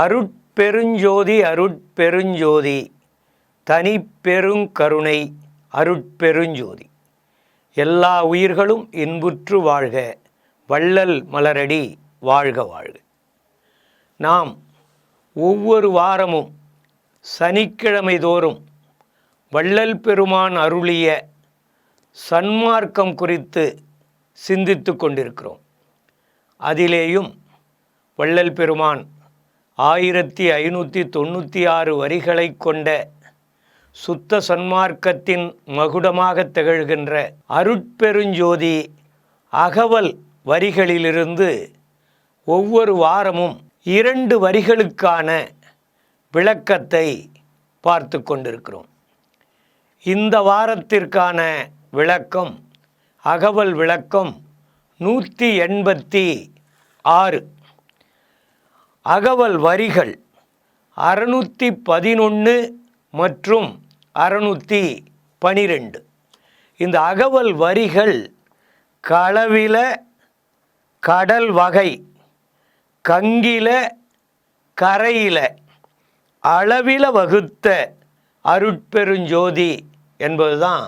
அருட்பெருஞ்சோதி அருட்பெருஞ்சோதி. தனிப்பெருங்கருணை அருட்பெருஞ்சோதி. எல்லா உயிர்களும் இன்புற்று வாழ்க வள்ளல் மலரடி வாழ்க வாழ்க. நாம் ஒவ்வொரு வாரமும் சனிக்கிழமை தோறும் வள்ளல் பெருமான் அருளிய சன்மார்க்கம் குறித்து சிந்தித்து கொண்டிருக்கிறோம். அதிலேயும் வள்ளல் பெருமான் ஆயிரத்தி ஐநூற்றி தொண்ணூற்றி ஆறு வரிகளை கொண்ட சுத்த சன்மார்க்கத்தின் மகுடமாக திகழ்கின்ற அருட்பெருஞ்சோதி அகவல் வரிகளிலிருந்து ஒவ்வொரு வாரமும் இரண்டு வரிகளுக்கான விளக்கத்தை பார்த்து கொண்டிருக்கிறோம். இந்த வாரத்திற்கான விளக்கம் அகவல் விளக்கம் நூற்றி எண்பத்தி ஆறு. அகவல் வரிகள் அறுநூற்றி பதினொன்று மற்றும் அறுநூற்றி பனிரெண்டு. இந்த அகவல் வரிகள் களவில கடல் வகை கங்கில கரையில அளவில வகுத்த அருட்பெருஞ்சோதி என்பதுதான்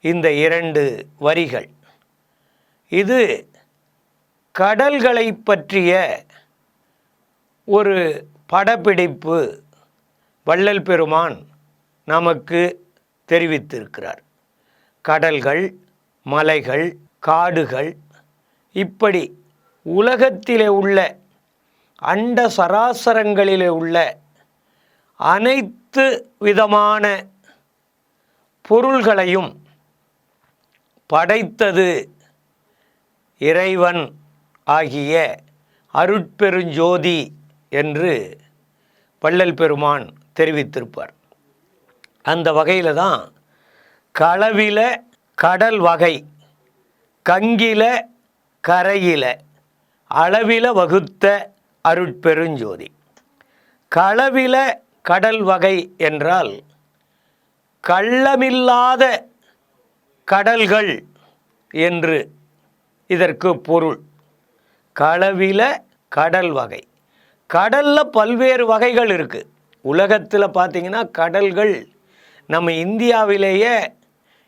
இந்த இரண்டு வரிகள். இது கடல்களை பற்றிய ஒரு படப்பிடிப்பு வள்ளல் பெருமான் நமக்கு தெரிவித்திருக்கிறார். கடல்கள் மலைகள் காடுகள் இப்படி உலகத்திலே உள்ள அண்ட சராசரங்களிலே உள்ள அனைத்து விதமான பொருள்களையும் படைத்தது இறைவன் ஆகிய அருட்பெருஞ்சோதி என்று வள்ளல் பெருமான் தெரிவித்திருப்பார். அந்த வகையில் தான் களவில கடல் வகை கங்கில கரையில அளவில வகுத்த அருட்பெருஞ்சோதி. களவில கடல் வகை என்றால் கள்ளமில்லாத கடல்கள் என்று இதற்கு பொருள். களவில கடல் வகை. கடலில் பல்வேறு வகைகள் இருக்குது உலகத்தில் பார்த்தீங்கன்னா கடல்கள் நம்ம இந்தியாவிலேயே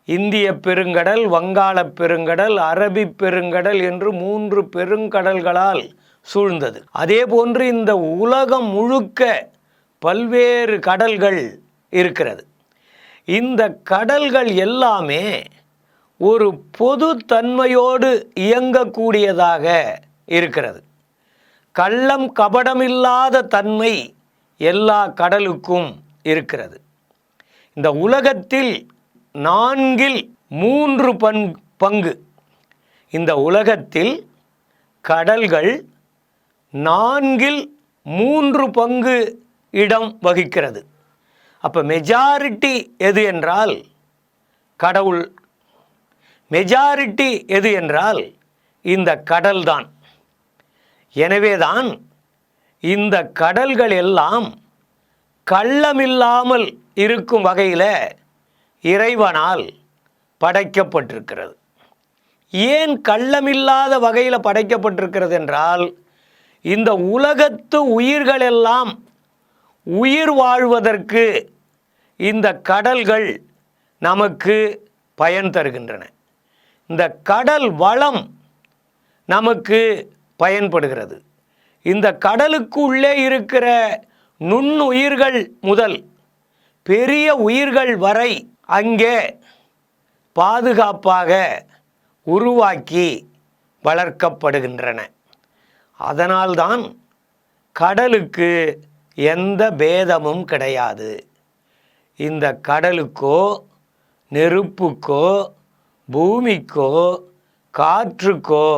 இந்திய பெருங்கடல் வங்காளப் பெருங்கடல் அரபி பெருங்கடல் என்று மூன்று பெருங்கடல்களால் சூழ்ந்தது. அதே போன்று இந்த உலகம் முழுக்க பல்வேறு கடல்கள் இருக்கிறது. இந்த கடல்கள் எல்லாமே ஒரு பொது தன்மையோடு இயங்கக்கூடியதாக இருக்கிறது. கள்ளம் கபடமில்லாத தன்மை எல்லா கடலுக்கும் இருக்கிறது. இந்த உலகத்தில் நான்கில் மூன்று பண் பங்கு. இந்த உலகத்தில் கடல்கள் நான்கில் மூன்று பங்கு இடம் வகிக்கிறது. அப்போ மெஜாரிட்டி எது என்றால் கடவுள். மெஜாரிட்டி எது என்றால் இந்த கடல்தான். எனவேதான் இந்த கடல்கள் எல்லாம் கள்ளமில்லாமல் இருக்கும் வகையில் இறைவனால் படைக்கப்பட்டிருக்கிறது. ஏன் கள்ளமில்லாத வகையில் படைக்கப்பட்டிருக்கிறது என்றால் இந்த உலகத்து உயிர்களெல்லாம் உயிர் வாழ்வதற்கு இந்த கடல்கள் நமக்கு பயன் தருகின்றன. இந்த கடல் வளம் நமக்கு பயன்படுகிறது. இந்த கடலுக்கு உள்ளே இருக்கிற நுண்ணுயிர்கள் முதல் பெரிய உயிர்கள் வரை அங்கே பாதுகாப்பாக உருவாக்கி வளர்க்கப்படுகின்றன. அதனால்தான் கடலுக்கு எந்த பேதமும் கிடையாது. இந்த கடலுக்கோ நெருப்புக்கோ பூமிக்கோ காற்றுக்கோ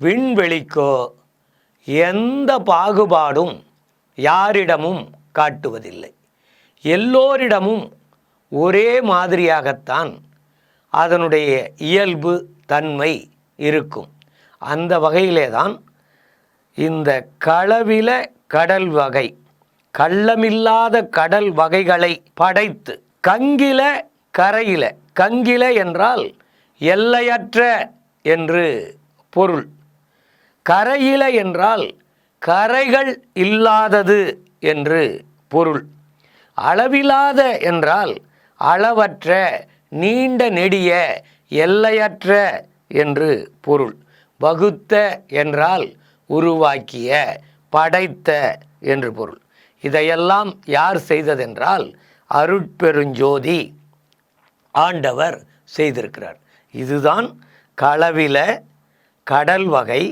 விண்வெளிக்கோ எந்த பாகுபாடும் யாரிடமும் காட்டுவதில்லை. எல்லோரிடமும் ஒரே மாதிரியாகத்தான் அதனுடைய இயல்பு தன்மை இருக்கும். அந்த வகையிலே தான் இந்த களவில கடல் வகை கள்ளமில்லாத கடல் வகைகளை படைத்து கங்கில கரையில கங்கில என்றால் எல்லையற்ற என்று பொருள். கரையில என்றால் கரைகள் இல்லாதது என்று பொருள். அளவில்லாத என்றால் அளவற்ற நீண்ட நெடிய எல்லையற்ற என்று பொருள். வகுத்த என்றால் உருவாக்கிய படைத்த என்று பொருள். இதையெல்லாம் யார் செய்ததென்றால் அருட்பெருஞ்சோதி ஆண்டவர் செய்திருக்கிறார். இதுதான் களவில கடல் வகை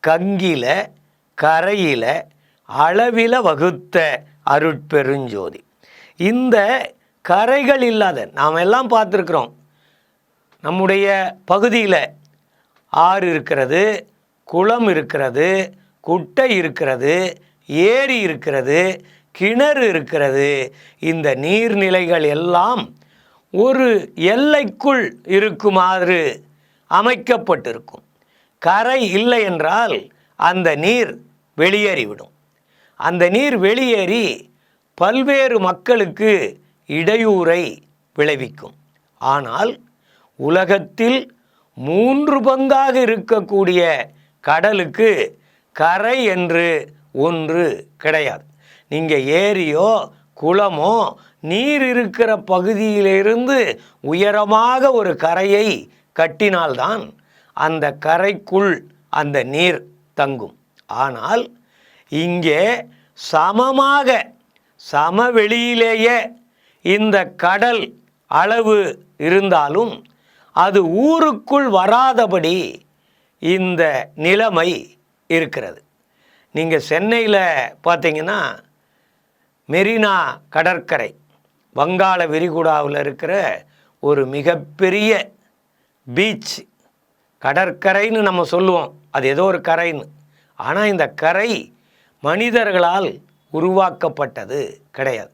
கங்கில கரையில அளவில வகுத்த அருட்பெருஞ்சோதி. இந்த கரைகள் இல்லாத நாம் எல்லாம் பார்த்துருக்குறோம். நம்முடைய பகுதியில் ஆறு இருக்கிறது குளம் இருக்கிறது குட்டை இருக்கிறது ஏரி இருக்கிறது கிணறு இருக்கிறது. இந்த நீர்நிலைகள் எல்லாம் ஒரு எல்லைக்குள் இருக்குமாறு அமைக்கப்பட்டிருக்கும். கரை இல்லை என்றால் அந்த நீர் வெளியேறிவிடும். அந்த நீர் வெளியேறி பல்வேறு மக்களுக்கு இடையூறை விளைவிக்கும். ஆனால் உலகத்தில் மூன்று பங்காக இருக்கக்கூடிய கடலுக்கு கரை என்று ஒன்று கிடையாது. நீங்கள் ஏரியோ குளமோ நீர் இருக்கிற பகுதியிலிருந்து உயரமாக ஒரு கரையை கட்டினால்தான் அந்த கரைக்குள் அந்த நீர் தங்கும். ஆனால் இங்கே சமமாக சமவெளியிலேயே இந்த கடல் அளவு இருந்தாலும் அது ஊருக்குள் வராதபடி இந்த நிலைமை இருக்கிறது. நீங்கள் சென்னையில் பார்த்தீங்கன்னா மெரினா கடற்கரை வங்காள விரிகுடாவில் இருக்கிற ஒரு மிகப்பெரிய பீச் கடற்கரைன்னு நம்ம சொல்லுவோம். அது ஏதோ ஒரு கரைன்னு. ஆனால் இந்த கரை மனிதர்களால் உருவாக்கப்பட்டது கிடையாது.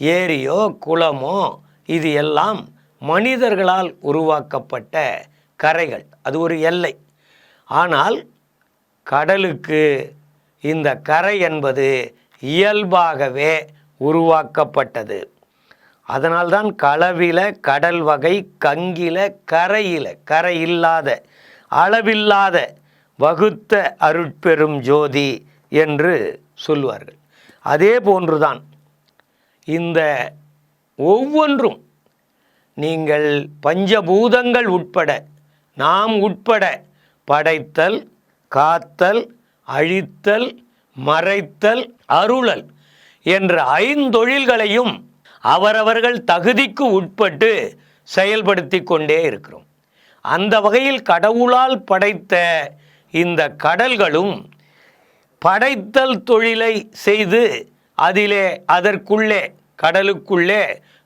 ஏரியோ குளமோ இது எல்லாம் மனிதர்களால் உருவாக்கப்பட்ட கரைகள். அது ஒரு எல்லை. ஆனால் கடலுக்கு இந்த கரை என்பது இயல்பாகவே உருவாக்கப்பட்டது. அதனால்தான் களவில கடல் வகை கங்கில கரையில கரை இல்லாத அளவில்லாத வகுத்த அருட்பெரும் ஜோதி என்று சொல்வார்கள். அதே போன்றுதான் இந்த ஒவ்வொன்றும் நீங்கள் பஞ்சபூதங்கள் உட்பட நாம் உட்பட படைத்தல் காத்தல் அழித்தல் மறைத்தல் அருளல் என்ற ஐந்தொழில்களையும் அவரவர்கள் தகுதிக்கு உட்பட்டு செயல்படுத்தி கொண்டே இருக்கிறோம். அந்த வகையில் கடவுளால் படைத்த இந்த கடல்களும் படைத்தல் தொழிலை செய்து அதிலே அதற்குள்ளே கடலுக்குள்ளே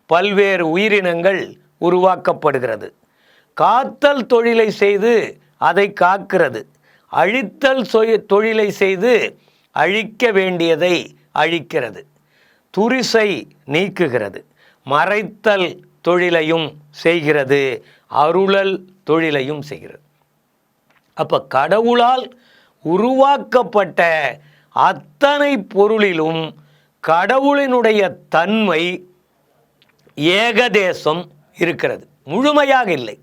பல்வேறு உயிரினங்கள் உருவாக்கப்படுகிறது. காத்தல் தொழிலை செய்து அதை காக்கிறது. அழித்தல் தொழிலை செய்து அழிக்க வேண்டியதை அழிக்கிறது. துரிசை நீக்குகிறது. மறைத்தல் தொழிலையும் செய்கிறது. அருளல் தொழிலையும் செய்கிறது. அப்போ கடவுளால் உருவாக்கப்பட்ட அத்தனை பொருளிலும் கடவுளினுடைய தன்மை ஏகதேசம் இருக்கிறது. முழுமையாக இல்லை.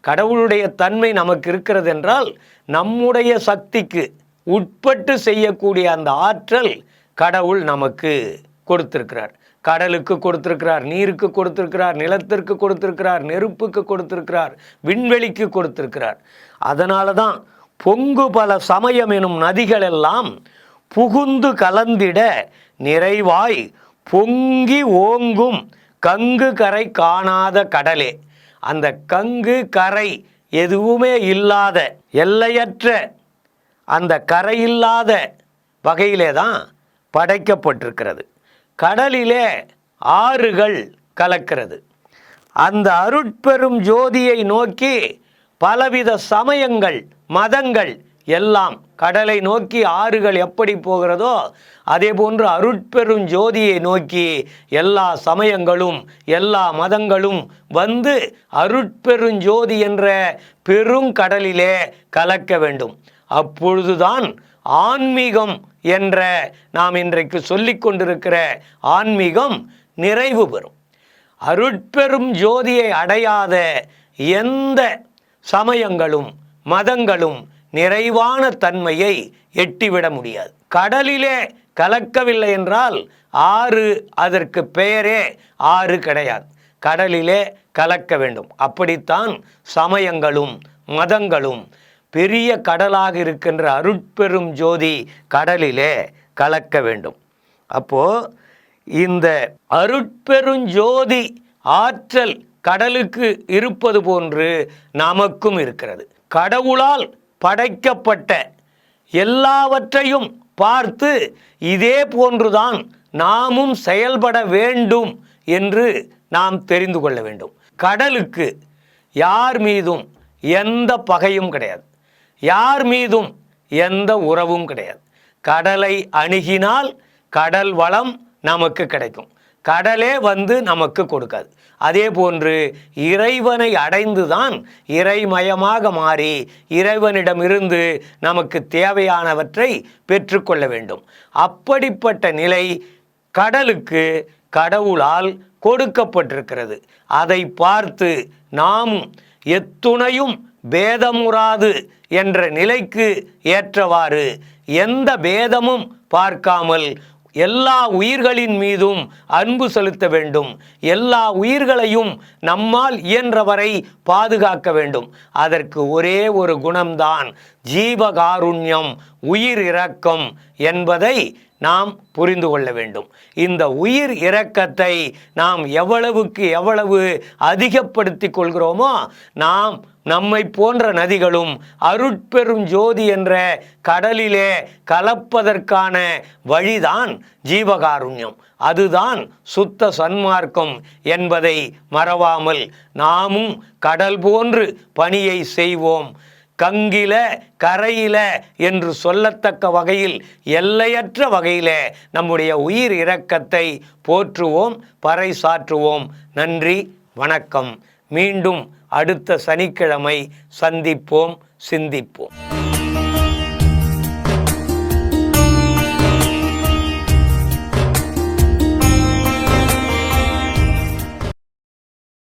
கடவுளுடைய தன்மை நமக்கு இருக்கிறது என்றால் நம்முடைய சக்திக்கு உட்பட்டு செய்யக்கூடிய அந்த ஆற்றல் கடவுள் நமக்கு கொடுத்திருக்கிறார். கடலுக்கு கொடுத்திருக்கிறார் நீருக்கு கொடுத்திருக்கிறார் நிலத்திற்கு கொடுத்திருக்கிறார் நெருப்புக்கு கொடுத்திருக்கிறார் விண்வெளிக்கு கொடுத்திருக்கிறார். அதனால தான் பொங்கு பல சமயம் எனும் நதிகளெல்லாம் புகுந்து கலந்திட நிறைவாய் பொங்கி ஓங்கும் கங்கு கரை காணாத கடலே. அந்த கங்கு கரை எதுவுமே இல்லாத எல்லையற்ற அந்த கரையில்லாத வகையிலே தான் படைக்கப்பட்டிருக்கிறது. கடலிலே ஆறுகள் கலக்கிறது. அந்த அருட்பெரும் ஜோதியை நோக்கி பலவித சமயங்கள் மதங்கள் எல்லாம் கடலை நோக்கி ஆறுகள் எப்படி போகிறதோ அதே போன்று அருட்பெரும் ஜோதியை நோக்கி எல்லா சமயங்களும் எல்லா மதங்களும் வந்து அருட்பெருஞ்சோதி என்ற பெருங்கடலிலே கலக்க வேண்டும். அப்பொழுதுதான் ஆன்மீகம் என்ற நாம் இன்றைக்கு சொல்லிக் கொண்டிருக்கிற ஆன்மீகம் நிறைவு பெறும். அருட்பெரும் ஜோதியை அடையாத எந்த சமயங்களும் மதங்களும் நிறைவான தன்மையை எட்டிவிட முடியாது. கடலிலே கலக்கவில்லை என்றால் ஆறு அதற்கு பெயரே ஆறு கிடையாது. கடலிலே கலக்க வேண்டும். அப்படித்தான் சமயங்களும் மதங்களும் பெரிய கடலாக இருக்கின்ற அருட்பெரும் ஜோதி கடலிலே கலக்க வேண்டும். அப்போ இந்த அருட்பெருஞ்சோதி ஆற்றல் கடலுக்கு இருப்பது போன்று நமக்கும் இருக்கிறது. கடவுளால் படைக்கப்பட்ட எல்லாவற்றையும் பார்த்து இதே போன்றுதான் நாமும் செயல்பட வேண்டும் என்று நாம் தெரிந்து கொள்ள வேண்டும். கடலுக்கு யார் மீதும் எந்த பகையும் கிடையாது. யார் மீதும் எந்த உறவும் கிடையாது. கடலை அணுகினால் கடல் வளம் நமக்கு கிடைக்கும். கடலே வந்து நமக்கு கொடுக்காது. அதே போன்று இறைவனை அடைந்துதான் இறைமயமாக மாறி இறைவனிடமிருந்து நமக்கு தேவையானவற்றை பெற்றுக்கொள்ள வேண்டும். அப்படிப்பட்ட நிலை கடலுக்கு கடவுளால் கொடுக்கப்பட்டிருக்கிறது. அதை பார்த்து நாமும் எத்துணையும் பேதமுறாது என்ற நிலைக்கு ஏற்றவாறு எந்த பேதமும் பார்க்காமல் எல்லா உயிர்களின் மீதும் அன்பு செலுத்த வேண்டும். எல்லா உயிர்களையும் நம்மால் இயன்றவரை பாதுகாக்க வேண்டும். அதற்கு ஒரே ஒரு குணம்தான் ஜீவகாருண்யம் உயிர் இரக்கம் என்பதை நாம் புரிந்து கொள்ள வேண்டும். இந்த உயிர் இரக்கத்தை நாம் எவ்வளவுக்கு எவ்வளவு அதிகப்படுத்திக் கொள்கிறோமோ நாம் நம்மை போன்ற நதிகளும் அருட்பெரும் ஜோதி என்ற கடலிலே கலப்பதற்கான வழிதான் ஜீவகாருண்யம். அதுதான் சுத்த சன்மார்க்கம் என்பதை மறவாமல் நாமும் கடல் போன்று பணியை செய்வோம். கங்கில கரையில என்று சொல்லத்தக்க வகையில் எல்லையற்ற வகையிலே நம்முடைய உயிர் இரக்கத்தை போற்றுவோம் பறைசாற்றுவோம். நன்றி வணக்கம். மீண்டும் அடுத்த சனிக்கிழமை சந்திப்போம் சிந்திப்போம்.